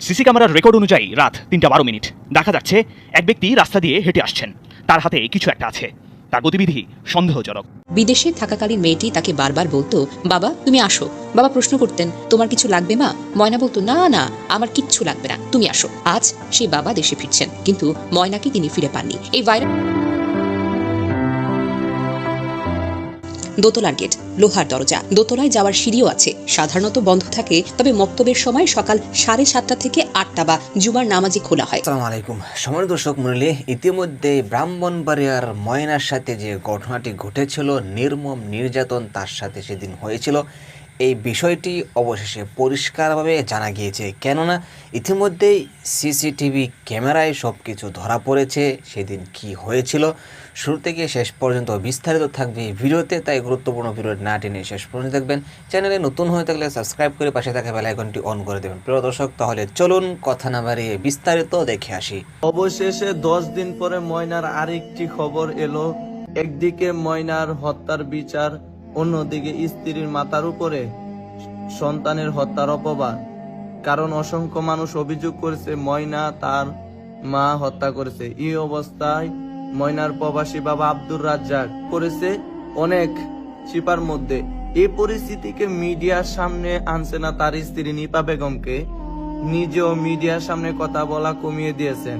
CC ক্যামেরার record অনুযায়ী রাত তিনটা বারো মিনিট। দেখা যাচ্ছে এক ব্যক্তি রাস্তা দিয়ে হেঁটে আসছেন। তার হাতে কিছু একটা আছে। তার গতিবিধি সন্দেহজনক। বিদেশে থাকাকালীন মেয়েটি তাকে বারবার বলতো, বাবা, তুমি আসো। বাবা, প্রশ্ন করতেন, তোমার কিছু লাগবে মা? ময়না বলতো, না না, আমার কিচ্ছু লাগবে না, তুমি আসো। আজ সেই বাবা দেশে ফিরছেন, কিন্তু ময়নাকে তিনি ফিরে পাননি। এই ভাইরাল দোতলার গেট, লোহার দরজা। দোতলায় যাওয়ার সিঁড়িও আছে। সাধারণত বন্ধ থাকে, তবে মক্তবের সময় সকাল সাড়ে সাতটা থেকে আটটা বা জুমার নামাজি খোলা হয়। আসসালামু আলাইকুম। সময় দর্শক মন্ডলী ইতিমধ্যে ব্রাহ্মণবাড়িয়ার ময়নার সাথে যে ঘটনাটি ঘটেছিল, নির্মম নির্যাতন তার সাথে সেদিন হয়েছিল। এই বিষয়টি অবশেষে পরিষ্কারভাবে জানা গিয়েছে। কেননা, ইতিমধ্যেই সিসিটিভি ক্যামেরায় সব কিছু ধরা পড়েছে, সেদিন কি হয়েছিল, শুরু থেকে শেষ পর্যন্ত বিস্তারিত থাকবে এই ভিডিওতে, তাই গুরুত্বপূর্ণ ভিডিও না টেনে শেষ পর্যন্ত দেখবেন। চ্যানেলে নতুন হয়ে থাকলে সাবস্ক্রাইব করে পাশে থাকা বেল আইকনটি অন করে দেবেন। প্রিয় দর্শক, তাহলে চলুন কথা না বাড়িয়ে বিস্তারিত দেখে আসি। অবশেষে দশ দিন পরে ময়নার আরেকটি খবর এলো। একদিকে ময়নার হত্যার বিচার অন্যদিকে স্ত্রীর মাথার উপরে সন্তানের হত্যার অপবাদ। কারণ অসংখ্য মানুষ অভিযোগ করেছে, ময়না তার মা হত্যা করেছে। এই অবস্থায় ময়নার প্রবাসী বাবা আব্দুর রাজ্জাক করেছে অনেক চিপার মধ্যে। এই পরিস্থিতিকে মিডিয়ার সামনে আনছে না তার স্ত্রী নিপা বেগমকে। নিজেও মিডিয়ার সামনে কথা বলা কমিয়ে দিয়েছেন।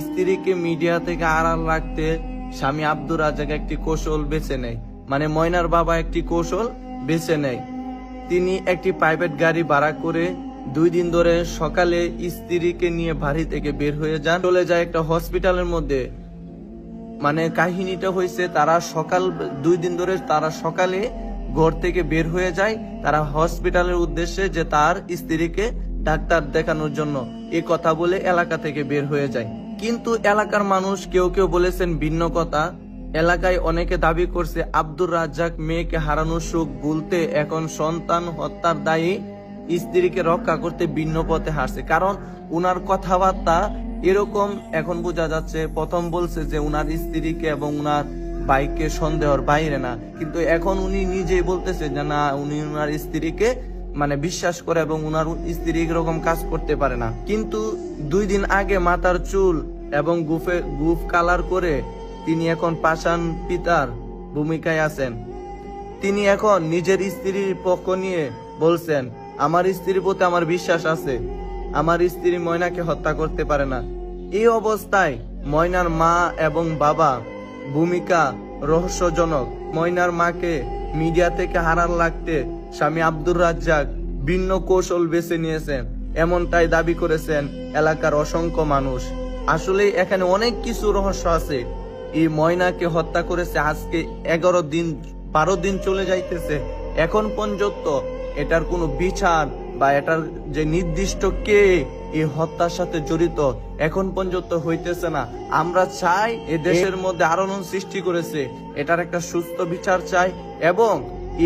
স্ত্রীকে মিডিয়া থেকে আড়াল রাখতে স্বামী আব্দুর রাজাক একটি কৌশল বেছে নেয়। মানে ময়নার বাবা একটি কৌশল বেছে নেয়। তিনি একটি প্রাইভেট গাড়ি ভাড়া করে দুই দিন ধরে সকালে স্ত্রীকে নিয়ে বাড়ি থেকে বের হয়ে যান। চলে যায় একটা হসপিটালের মধ্যে। মানে কাহিনীটা হয়েছে তারা সকাল, দুই দিন ধরে তারা সকালে ঘর থেকে বের হয়ে যায়। তারা হসপিটালের উদ্দেশ্যে যে তার স্ত্রীকে ডাক্তার দেখানোর জন্য এ কথা বলে এলাকা থেকে বের হয়ে যায়। কিন্তু এলাকার মানুষ কেউ কেউ বলেছেন ভিন্ন কথা। এলাকায় অনেকে দাবি করছে আব্দুর রাজ্জাক মেয়েকে হারানোর সুখ ভুলতে এখন সন্তান হত্যার দায়ী স্ত্রীকে রক্ষা করতে ভিন্ন পথে হারছে কারণ উনার কথাবার্তা এরকম এখন বোঝা যাচ্ছে, প্রথম বলছে যে উনার স্ত্রীকে এবং উনার বাইককে সন্দেহর বাইরে না। কিন্তু এখন উনি নিজেই বলতেছে যে না, উনি উনার স্ত্রীকে মানে বিশ্বাস করে এবং উনার স্ত্রী এরকম কাজ করতে পারে না। কিন্তু দুই দিন আগে মাথার চুল এবং গুফে গুফ কালার করে তিনি এখন পাষাণ পিতার ভূমিকায় আছেন। তিনি এখন নিজের স্ত্রীর পক্ষ নিয়ে বলছেন, আমার স্ত্রীর প্রতি আমার বিশ্বাস আছে। আমার স্ত্রী ময়নাকে হত্যা করতে পারে না। এই অবস্থায় ময়নার মা এবং বাবা ভূমিকা রহস্যজনক। ময়নার মাকে মিডিয়া থেকে হারার লাগতে স্বামী আব্দুর রাজ্জাক ভিন্ন কৌশল বেছে নিয়েছেন। এমনটাই দাবি করেছেন এলাকার অসংখ্য মানুষ। আসলে এখানে অনেক কিছু রহস্য আছে। এই ময়নাকে হত্যা করেছে আজকে এগারো দিন, বারো দিন চলে যাইতেছে। এখন পর্যন্ত এটার কোনো বিচার বা এটার যে নির্দিষ্ট কে এই হত্যার সাথে জড়িত, এখন পর্যন্ত হইতেছে না। আমরা চাই এ দেশের মধ্যে আলোড়ন সৃষ্টি করেছে। এটার একটা সুস্থ বিচার চাই এবং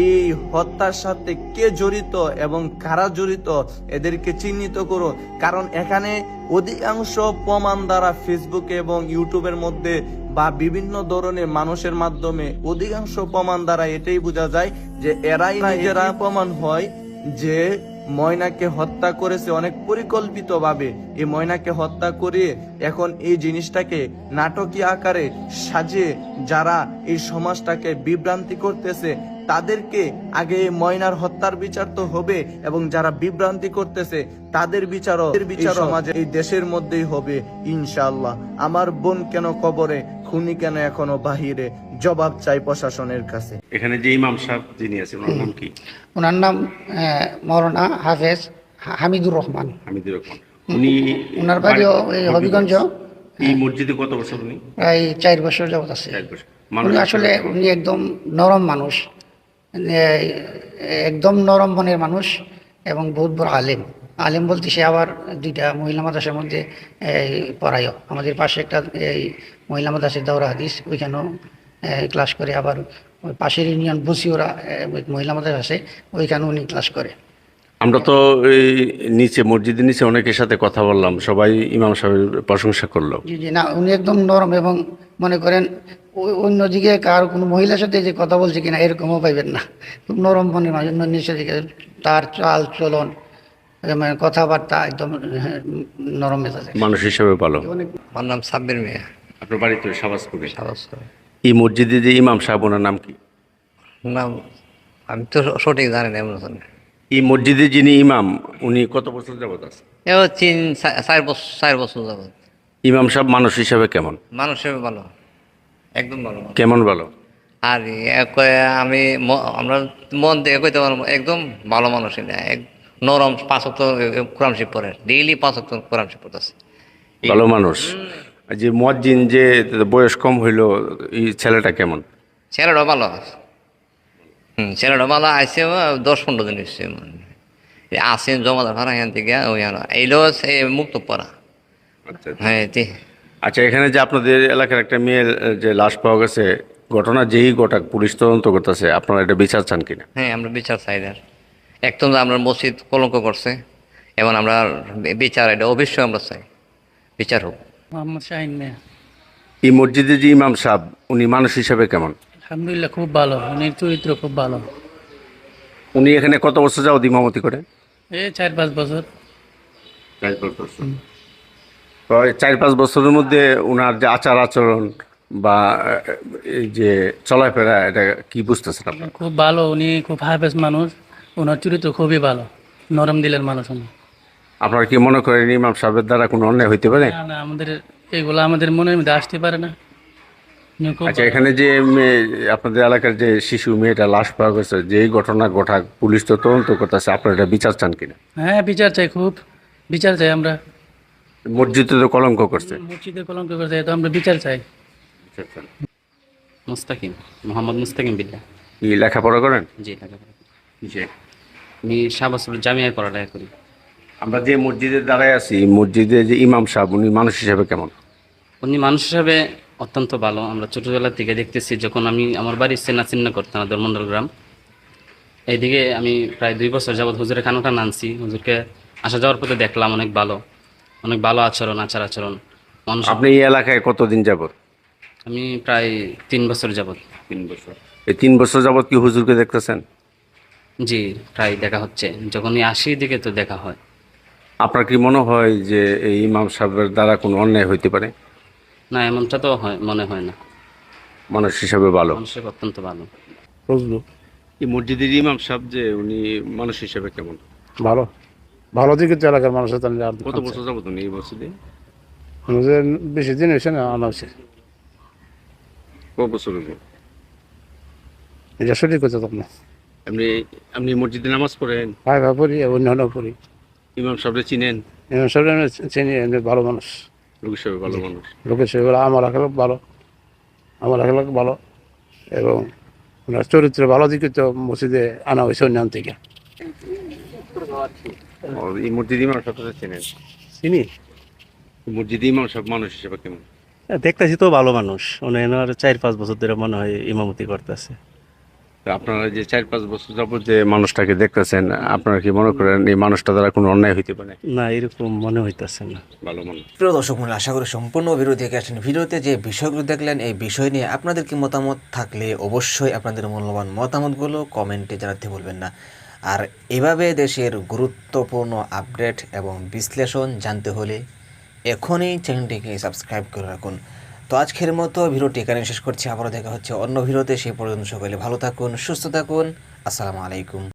এই হত্যার সাথে কে জড়িত এবং কারা জড়িত এদেরকে চিহ্নিত করুন। কারণ এখানে অধিকাংশ প্রমাণ দ্বারা ফেসবুকে এবং ইউটিউবের মধ্যে বা বিভিন্ন ধরনের মানুষের মাধ্যমে অধিকাংশ প্রমাণ দ্বারা এটাই বোঝা যায় যে এরাই নিজেরা প্রমাণ হয় যে ময়নাকে হত্যা করেছে অনেক পরিকল্পিতভাবে। এই ময়নাকে হত্যা করে এখন এই জিনিসটাকে নাটকীয় আকারে সাজিয়ে যারা এই সমাজটাকে বিভ্রান্তি করতেছে তাদেরকে আগে ময়নার হত্যার বিচার তো হবে এবং যারা বিভ্রান্তি করতেছে তাদের বিচারও বিচার সমাজে এই দেশের মধ্যেই হবে ইনশাআল্লাহ। আমার বোন কেন কবরে খুনি কেন এখনও বাহিরে? জবাব চাই প্রশাসনের কাছে। এখানে যে ইমাম সাহেব যিনি আছেন ওনার নাম কি? ওনার নাম আহ, মৌলানা হাফেজ হামিদুর রহমান। হামিদুর রহমান। উনি ওনার বাড়িও এই হবিগঞ্জ। এই মসজিদে কত বছর উনি? প্রায় চার বছর যাবত আছে। উনি মানুষ আসলে উনি একদম নরম মানুষ। একদম নরম মনের মানুষ এবং বহুত বড় আলেম। আলেম বলতে সে আবার দুইটা মহিলা মাদ্রাসার মধ্যে পড়ায়ও। আমাদের পাশে একটা এই মহিলা মাদ্রাসের দৌরা হাদিস ওইখানেও ক্লাস করে। আবার ওই পাশের ইউনিয়ন বসিওরা মহিলা মাদ্রাসা আছে ওইখানে উনি ক্লাস করে। আমরা তো এই নিচে মসজিদের নিচে অনেকের সাথে কথা বললাম। সবাই ইমাম সাহেবের প্রশংসা করল। জি জি না উনি একদম নরম এবং মনে করেন অন্যদিকে কার কোনো মহিলার সাথে যে কথা বলছে কিনা এরকমও পাইবেন না। খুব নরম মনের মানুষ অন্য নিচের তার চাল চলন মানে কথাবার্তা একদম হ্যাঁ, নরম মেজাজের মানুষ হিসেবে ভালো আমার নাম সাব্বির মিয়া। আপনার বাড়িতে সাবাসপুরে সাহস করে। এই মসজিদে যে ইমাম সাহেব ওনার নাম কি? নাম আমি তো সঠিক জানি না এমন এই মসজিদে যিনি ইমাম উনি কত বছর যাবত আছে এও তিন চার বছর চার বছর যাবত। ইমাম সাহেব মানুষ হিসাবে কেমন? মানুষ হিসেবে ভালো। একদম ভালো। কেমন ভালো? আর আমি আমরা মন থেকে কইতে পারব একদম ভালো মানুষ নরম পাঁচক তো কোরআন শিব পড়ে। ডেইলি পাঁচক তো কোরআন শিব পড়তেছে। ভালো মানুষ। যে মজ্জিন যে বয়স কম হইল এই ছেলেটা কেমন? ছেলেটা ভালো আছে। হুম ছেলেটা ভালো আসছে দশ পনেরো দিন এসছে আসেন জমাদার ভাড়া এখান থেকে ওই এইলো সে মুক্ত পড়া। আচ্ছা হ্যাঁ তি- আচ্ছা এখানে যে আপনাদের এলাকার একটা মেয়ের যে লাশ পাওয়া গেছে ঘটনা যেই গোটা পুলিশ তদন্ত করতেছে আপনারা এটা বিচার চান কিনা? হ্যাঁ আমরা বিচার চাই আর একদম আমরা মসজিদ কলঙ্ক করছে এবং আমরা বিচার এটা অবশ্যই আমরা চাই। বিচার হোক। মোহাম্মদ শাহিন মিয়া। এই মসজিদে যে ইমাম সাহেব উনি মানুষ হিসাবে কেমন? আলহামদুলিল্লাহ খুব ভালো। উনি চরিত্র খুব ভালো। উনি এখানে কত বছর যাও ইমামতি করে এই চার পাঁচ বছর। তো চার পাঁচ বছরের মধ্যে ওনার যে আচার আচরণ বা এই যে চলাফেরা এটা কি বুঝতেছেন আপনার খুব ভালো উনি খুব হাফেজ মানুষ। ওনার চরিত্র খুবই ভালো নরম দিলের মানুষ উনি। আপনারা কি মনে করেন ইমাম সাহেবের দ্বারা কোনো অন্যায় হইতে পারে? না আমাদের এগুলো আমাদের মনের মধ্যে আসতে পারে না। আচ্ছা এখানে যে আপনাদের এলাকার যে শিশু মেয়েটা লাশ পাওয়া গেছে যে ঘটনা ঘটা পুলিশ তো তদন্ত করতেছে আপনারা এটা বিচার চান কিনা? হ্যাঁ বিচার চাই খুব। বিচার চাই আমরা। মসজিদে তো কলঙ্ক করছে। মসজিদে কলঙ্ক করছে তো আমরা বিচার চাই। মুস্তাকিম মোহাম্মদ মুস্তাকিম বিল্লা কি লেখাপড়া করেন? জি লেখাপড়া। কিসে? আমি শাহবাসপুর জামিয়ায় পড়ালেখা করি। আমরা যে মসজিদে দাঁড়ায় আছি মসজিদে যে ইমাম সাহেব উনি মানুষ হিসেবে কেমন? উনি মানুষ হিসাবে অত্যন্ত ভালো। আমরা ছোটোবেলা থেকে দেখতেছি যখন আমি আমার বাড়ি চেনা চিহ্ন করতাম ধর্মন্ডল গ্রাম। এইদিকে আমি প্রায় দুই বছর যাবৎ হুজুরের খানোটা নানছি হুজুরকে আসা যাওয়ার পথে দেখলাম অনেক ভালো। অনেক ভালো আচরণ আচার আচরণ মানুষ আপনি এই এলাকায় কতদিন যাবত আমি প্রায় তিন বছর যাবৎ। তিন বছর। এই তিন বছর যাবত কি হুজুরকে দেখতেছেন? জি প্রায় দেখা হচ্ছে। যখনই আসি দিকে তো দেখা হয়। আপনার কি মনে হয় যে এই ইমাম সাহেবের দ্বারা কোনো অন্যায় হইতে পারে? না এমনটা তো হয় মনে হয় না। মানুষ হিসাবে ভালো। মানুষের অত্যন্ত ভালো। ফজলু এই মসজিদের ইমাম সাহেব যে উনি মানুষ হিসাবে কেমন? ভালো। ভালো দিকে তো এলাকার মানুষের তাহলে আর কত বছর যাবত উনি এই মসজিদে আমাদের বেশি দিন হয়েছে না আনা হয়েছে। কত বছর হলো? এটা সঠিক কথা তখন আপনি আপনি মসজিদে নামাজ পড়েন? ভাই ভাই পড়ি অন্য অন্য পড়ি। ইমাম সাহেবরে চিনেন? সব আমরা চিনি এমনি ভালো মানুষ। লোক হিসাবে ভালো মানুষ। লোকের সেগুলো আমার আখেলাক ভালো। আমার আখেলাক ভালো। এবং ওনার চরিত্র ভালো দিকে তো মসজিদে আনা হয়েছে অন্যান্য থেকে। এই মসজিদ ইমাম সাহেবরে চিনেন। চিনি? মসজিদ ইমাম সাহেব মানুষ হিসাবে কেমন? দেখতেছি তো ভালো মানুষ। এনার চার পাঁচ বছর ধরে মনে হয় ইমামতি করতেছে। তো আপনারা যে চার পাঁচ বছর যাবত যে মানুষটাকে দেখতেছেন আপনারা কি মনে করেন এই মানুষটা দ্বারা কোনো অন্যায় হইতে পারে? না এরকম মনে হইতেছে না। ভালো মানুষ। প্রিয় দর্শক মূল্য আশা করি সম্পূর্ণ ভিডিও দেখে আসেন ভিডিওতে যে বিষয়গুলো দেখলেন এই বিষয় নিয়ে আপনাদের কি মতামত থাকলে অবশ্যই আপনাদের মূল্যবান মতামতগুলো কমেন্টে জানাতে বলবেন না। আর এভাবে দেশের গুরুত্বপূর্ণ আপডেট এবং বিশ্লেষণ জানতে হলে এখনই চ্যানেলটিকে সাবস্ক্রাইব করে রাখুন। তো আজকের মতো ভিডিওটি এখানে শেষ করছি। আবারও দেখা হচ্ছে অন্য ভিডিওতে। সেই পর্যন্ত সকলে ভালো থাকুন, সুস্থ থাকুন। আসসালামু আলাইকুম।